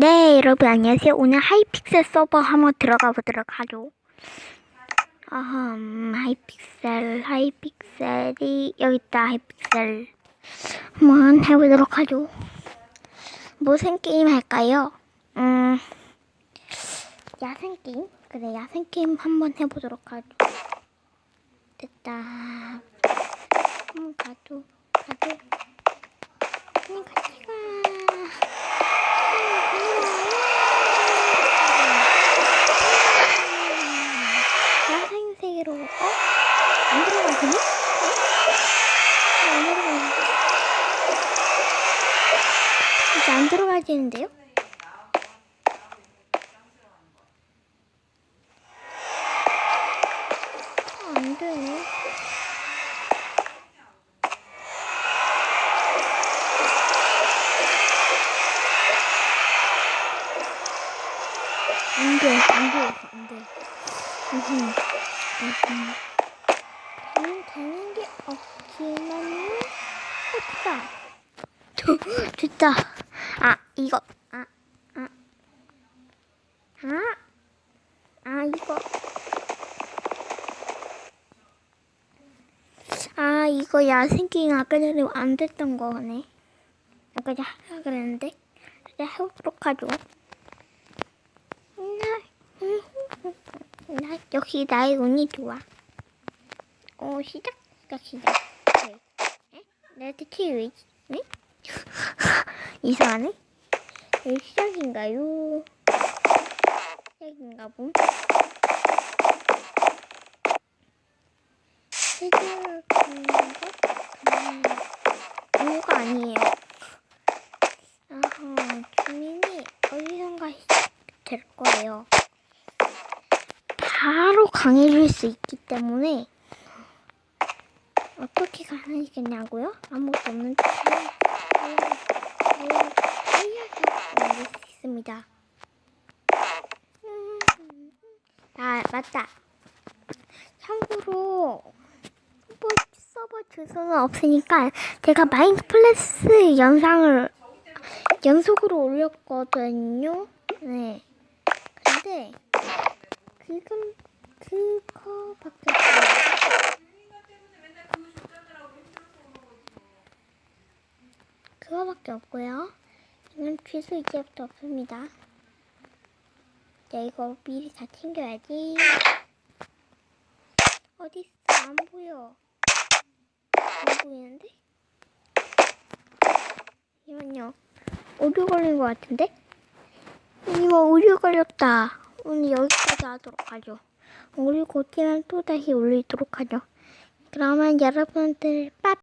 네, 여러분 안녕하세요. 오늘 하이픽셀 서버 한번 들어가 보도록 하죠. 아흠, 하이픽셀, 하이픽셀이 여기 있다. 하이픽셀 한번 해보도록 하죠. 무슨 게임 할까요? 음, 야생 게임? 그래, 야생 게임 한번 해보도록 하죠. 됐다. 한번 가도, 가도. 그냥 같이 가. 야생세계로 어? 안 들어가지네? 어? 안 들어가지 이제 안 들어가지는데요? 어, 안 되네 안 돼, 안 돼, 안 돼. 으흠, 으흠. 저는 되는 게 없지만요. 됐다. 됐다. 아, 이거. 아, 아. 아. 아, 이거. 아, 이거 야생게임 아까 전에 안 됐던 거네. 아까 전에 하라 그랬는데. 이제 해보도록 하죠. 나, 나 역시 나의 운이 좋아. 어 시작 시작 시작. 네. 에? 내 대체 왜? 네? 이상하네. 네, 시작인가요? 시작인가 봄. 것 같네요. 이거가 아니에요. 아하, 주민이 어디선가 될 거예요. 바로 강해질 수 있기 때문에 어떻게 강해지겠냐고요? 아무것도 없는 알려서 있습니다. 음, 아 맞다. 참고로 서버, 서버 주소는 없으니까 제가 마인드플래스 영상을 연속으로 올렸거든요. 네. 근데 지금 그거밖에 없어요. 그거밖에 없고요. 지금 취소 이제부터 없습니다. 네, 이거 미리 다 챙겨야지. 어디 있어? 안 보여. 안 보이는데? 잠시만요. 오류 걸린 것 같은데? 이거 오류 걸렸다. 오늘 여기까지 하도록 하죠. 오류 고치면 또 다시 올리도록 하죠. 그러면 여러분들 빠